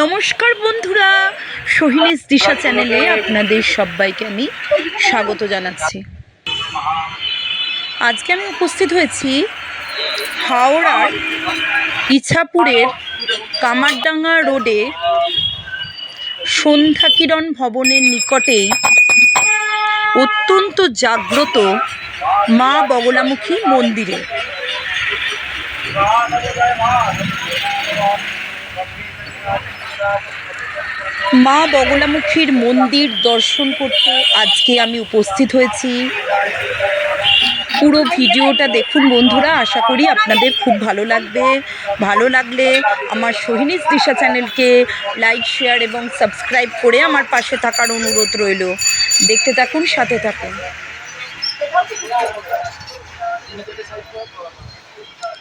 নমস্কার বন্ধুরা, সোহিনীস দিশা চ্যানেলে আপনাদের সবাইকে আমি স্বাগত জানাচ্ছি। আজকে আমি উপস্থিত হয়েছি হাওড়ার ইছাপুরের কামারডাঙ্গা রোডে সন্ধ্যাকিরণ ভবনের নিকটেই অত্যন্ত জাগ্রত মা বগলামুখী মন্দিরে। মা বগলামুখীর মন্দির দর্শন করতে আজকে আমি উপস্থিত হয়েছি। পুরো ভিডিওটা দেখুন বন্ধুরা, আশা করি আপনাদের খুব ভালো লাগবে। ভালো লাগলে আমার সোহিনীস দিশা চ্যানেলকে লাইক, শেয়ার এবং সাবস্ক্রাইব করে আমার পাশে থাকার অনুরোধ রইল। দেখতে থাকুন, সাথে থাকুন।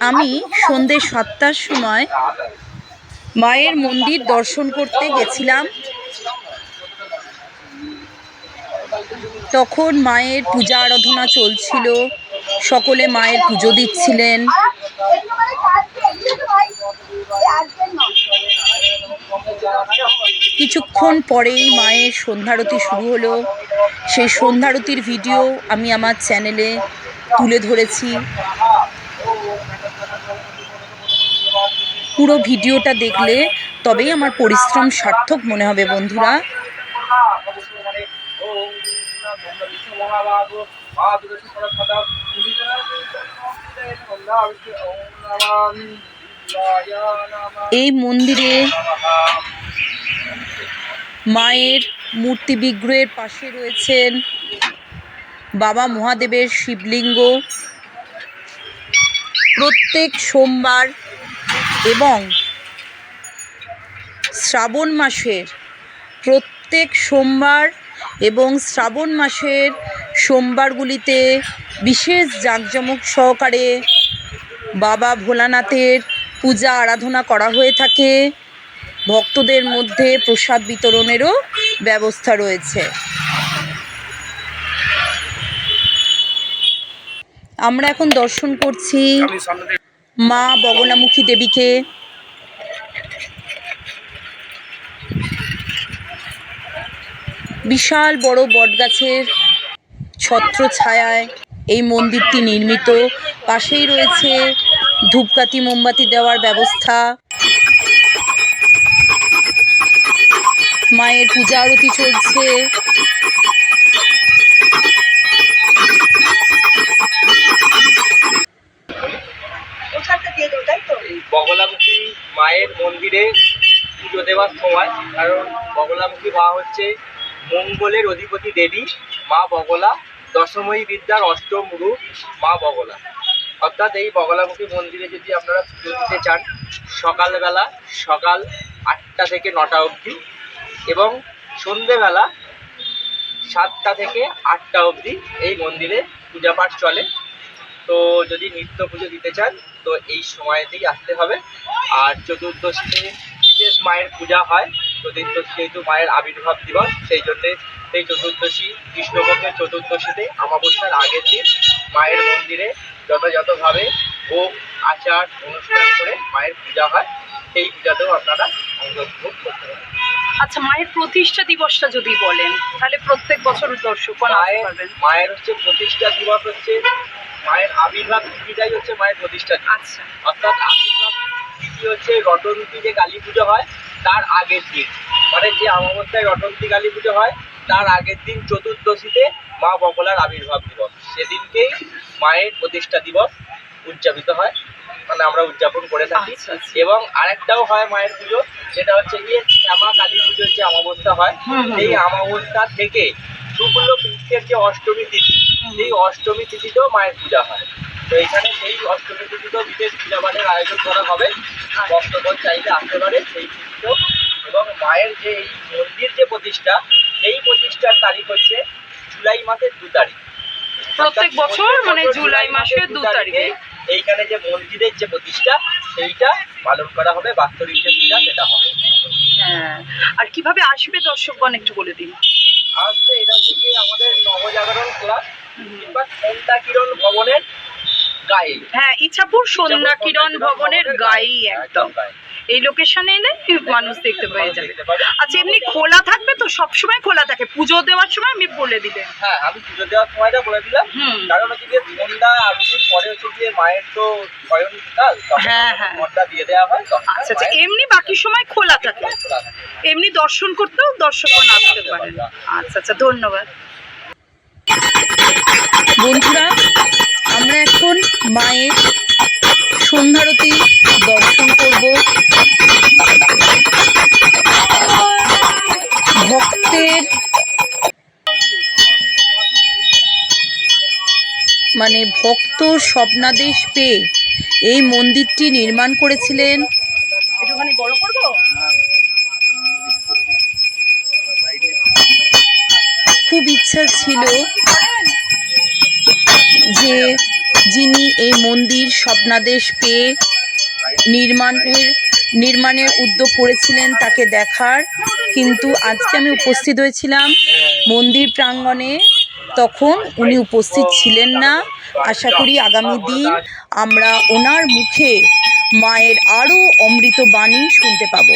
আমি সন্ধ্যে সাতটার সময় মায়ের মন্দির দর্শন করতে গেছিলাম। তখন মায়ের পূজা আরাধনা চলছিল, সকলে মায়ের পুজো দিচ্ছিলেন। কিছুক্ষণ পরেই মায়ের সন্ধ্যারতি শুরু হলো। সেই সন্ধ্যারতির ভিডিও আমি আমার চ্যানেলে তুলে ধরেছি। পুরো ভিডিওটা দেখলে তবেই আমার পরিশ্রম সার্থক মনে হবে, বন্ধুরা। এই মন্দিরে মায়ের মূর্তি বিগ্রহের পাশে রয়েছেন বাবা মহাদেবের শিবলিঙ্গ। প্রত্যেক সোমবার এবং শ্রাবণ মাসের প্রত্যেক সোমবার এবং শ্রাবণ মাসের সোমবারগুলিতে বিশেষ জাঁকজমক সহকারে বাবা ভোলানাথের পূজা আরাধনা করা হয়ে থাকে। ভক্তদের মধ্যে প্রসাদ বিতরণেরও ব্যবস্থা রয়েছে। আমরা এখন দর্শন করছি মা বগলামুখী দেবীকে। বিশাল বড় বটগাছের ছত্র ছায়ায় এই মন্দিরটি নির্মিত। পাশেই রয়েছে ধূপকাঠি মোমবাতি দেওয়ার ব্যবস্থা। মায়ের পূজা আরতি চলছে। মন্দিরে পুজো দেওয়ার সময়, কারণ বগলামুখী মা হচ্ছে মঙ্গলের অধিপতি দেবী মা বগলা দশময়ী বিদ্যার অষ্টম রূপ মা বগলা। অর্থাৎ এই বগলামুখী মন্দিরে যদি আপনারা পুজো দিতে চান, সকালবেলা সকাল আটটা থেকে নটা অবধি এবং সন্ধেবেলা সাতটা থেকে আটটা অবধি এই মন্দিরে পূজা পাঠ চলে। তো যদি নিত্য পুজো দিতে চান, তো এই সময়তেই আসতে হবে। আর চতুর্দশীতে বিশেষ মায়ের পূজা হয়। চতুর্দশী যেহেতু মায়ের আবির্ভাব দিবস সেই জন্যে সেই চতুর্দশী কৃষ্ণপক্ষের চতুর্দশীতে অমাবস্যার আগের দিন মায়ের মন্দিরে যথাযথভাবে ভোগ আচার অনুষ্ঠান করে মায়ের পূজা হয়। সেই পূজাতেও আপনারা অংশগ্রহণ করতে পারেন। আচ্ছা মায়ের প্রতিষ্ঠা দিবসটা যদি বলেন তাহলে প্রত্যেক বছর আসতে মায়ের পারবেন। মায়ের হচ্ছে প্রতিষ্ঠা দিবস হচ্ছে মায়ের আবির্ভাব তিথিটাই হচ্ছে মায়ের প্রতিষ্ঠা দিবস। আচ্ছা। অর্থাৎ আবির্ভাব তিথি হচ্ছে? রটন্তী যে কালী পুজো হয় তার আগের দিন। মানে যে অমাবস্যায় রটন্তী কালী পুজো হয় তার আগের দিন চতুর্দশীতে মা বগলার আবির্ভাব দিবস। সেদিনকেই মায়ের প্রতিষ্ঠা দিবস উদযাপিত হয়। মানে আমরা উদযাপন করে থাকি। আচ্ছা, আচ্ছা। এবং আরেকটাও হয় মায়ের পুজো যেটা হচ্ছে গিয়ে শ্যামা কালী পুজোর যে অমাবস্যা হয় সেই অমাবস্যা থেকে শুক্ল পক্ষের যে অষ্টমী তিথি সেই অষ্টমী তিথিতেও মায়ের পূজা হয়। তো এখানে সেই অষ্টমী তিথিতেও বিশেষ পূজা পাঠের আয়োজন করা হবে। ভক্তগণ চাইলে আসতে পারে সেই তিথিতেও এবং মায়ের যে এই মন্দির যে প্রতিষ্ঠা সেই প্রতিষ্ঠার তারিখ হচ্ছে জুলাই মাসের দু তারিখ। প্রত্যেক বছর মানে জুলাই মাসের দু তারিখে। এইখানে যে মন্দিরের যে প্রতিষ্ঠা সেইটা পালন করা হবে। বাৎসরিক যে পূজা সেটা হবে। হ্যাঁ। আর কীভাবে আসবে দর্শকগণ একটু বলে দিন। আসছে এটা হচ্ছে কি আমাদের নবজাগরণ ক্লাব কিংবা সন্ধ্যা কিরণ ভবনের হ্যাঁ ইচ্ছাপুর সন্ধ্যা কিরণ ভবনের গায়েই একদম। এই লোকেশনে এলে মানুষ দেখতে পেয়ে যাবে। আচ্ছা এমনি খোলা থাকবে তো সব সময় খোলা থাকে। পুজো দেওয়ার সময় আমি বলে দিবেন। হ্যাঁ আমি পুজো দেওয়ার সময়টা বলে দিলাম। হুম। কারণ হচ্ছে যে সন্ধ্যা আরতির পরে হচ্ছে যে মায়ের তো শয়ন কাল হ্যাঁ, হ্যাঁ। দিয়ে দেওয়া হয় আচ্ছা আচ্ছা এমনি বাকি সময় খোলা থাকে। এমনি দর্শন করতেও দর্শকগণ আসতে পারেন আচ্ছা আচ্ছা ধন্যবাদ। বন্ধুরা আমরা এখন মায়ের সন্ধ্যারতি দর্শন করব। ভক্তের মানে ভক্ত স্বপ্নাদেশ পেয়ে এই মন্দিরটি নির্মাণ করেছিলেন। একটুখানি বড় করব? খুব ইচ্ছা ছিল। যে যিনি এই মন্দির স্বপ্নাদেশ পেয়ে নির্মাণের নির্মাণের উদ্যোগ করেছিলেন তাকে দেখার। কিন্তু আজকে আমি উপস্থিত হয়েছিলাম মন্দির প্রাঙ্গণে। তখন উনি উপস্থিত ছিলেন না। আশা করি আগামী দিন আমরা ওনার মুখে মায়ের আরও অমৃত বাণী শুনতে পাবো।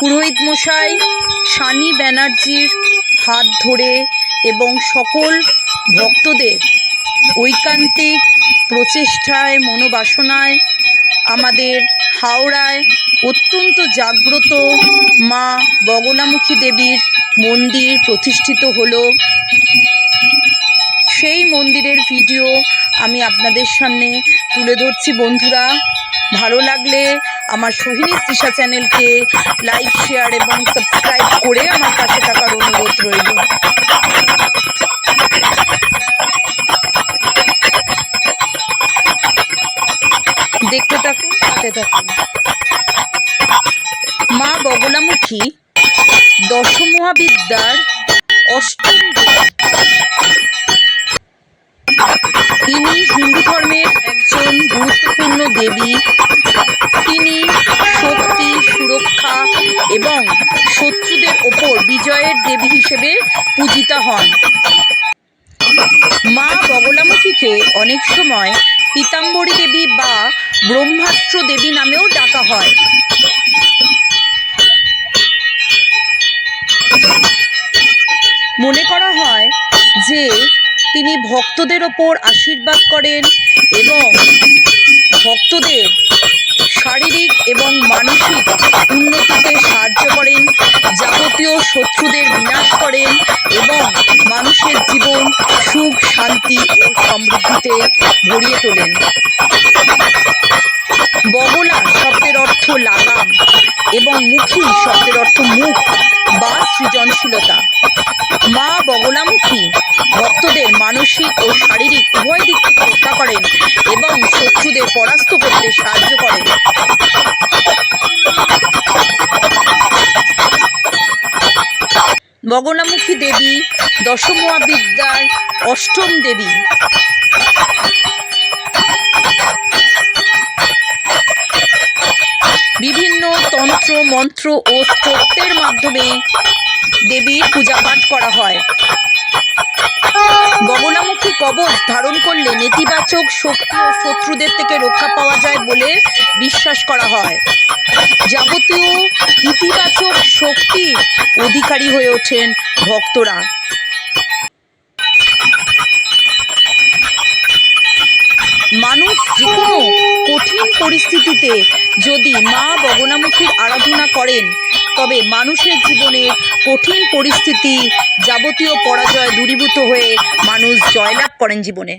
পুরোহিত মশাই, সানি ব্যানার্জির হাত ধরে এবং সকল ভক্তদের ঐকান্তিক প্রচেষ্টায়, মনোবাসনায় আমাদের হাওড়ায় অত্যন্ত জাগ্রত মা বগলামুখী দেবীর মন্দির প্রতিষ্ঠিত হলো। সেই মন্দিরের ভিডিও আমি আপনাদের সামনে তুলে ধরছি, বন্ধুরা। ভালো লাগলে আমার সোহিনী তৃষা চ্যানেলকে লাইক, শেয়ার এবং সাবস্ক্রাইব করে আমার পাশে থাকার অনুরোধ রইল। দেখতে থাকুন, সাথে থাকুন। মা বগলামুখী দশমহাবিদ্যার দেবী। তিনি শক্তি সুরক্ষা এবং শত্রুদের ওপর বিজয়ের দেবী হিসেবে পূজিতা হন। মা বগলামুখীকে অনেক সময় পীতাম্বরী দেবী বা ব্রহ্মাস্ত্র দেবী নামেও ডাকা হয়। মনে করা হয় যে, তিনি ভক্তদের ওপর আশীর্বাদ করেন এবং ভক্তদের শারীরিক এবং মানসিক উন্নতিতে সাহায্য করেন, যাবতীয় শত্রুদের বিনাশ করেন এবং মানুষের জীবন সুখ, শান্তি ও সমৃদ্ধিতে ভরিয়ে তোলেন। বগলা শব্দের অর্থ লাগাম এবং মুখী শব্দের অর্থ মুখ বা সৃজনশীলতা। মা বগলামুখী ভক্তদের মানসিক ও শারীরিক উভয় দিক থেকে রক্ষা করেন এবং শত্রুদের পরাস্ত করতে সাহায্য করেন। বগলামুখী দেবী, দশমহাবিদ্যার অষ্টম দেবী। বিভিন্ন তন্ত্র, মন্ত্র ও স্তোত্রের মাধ্যমে দেবীর পূজা পাঠ করা হয়। কবচ ধারণ করলে নেতিবাচক শক্তি ও শত্রুদের থেকে রক্ষা পাওয়া যায় বলে বিশ্বাস করা হয়। যাবতীয় ইতিবাচক শক্তির অধিকারী হয়ে ওঠেন ভক্তরা। মানুষ যে কোনো কঠিন পরিস্থিতিতে যদি মা বগনামুখীর আরাধনা করেন তবে মানুষের জীবনে কঠিন পরিস্থিতি যাবতীয় পরাজয় দূরীভূত হয়ে মানুষ জয়লাভ করেন জীবনে।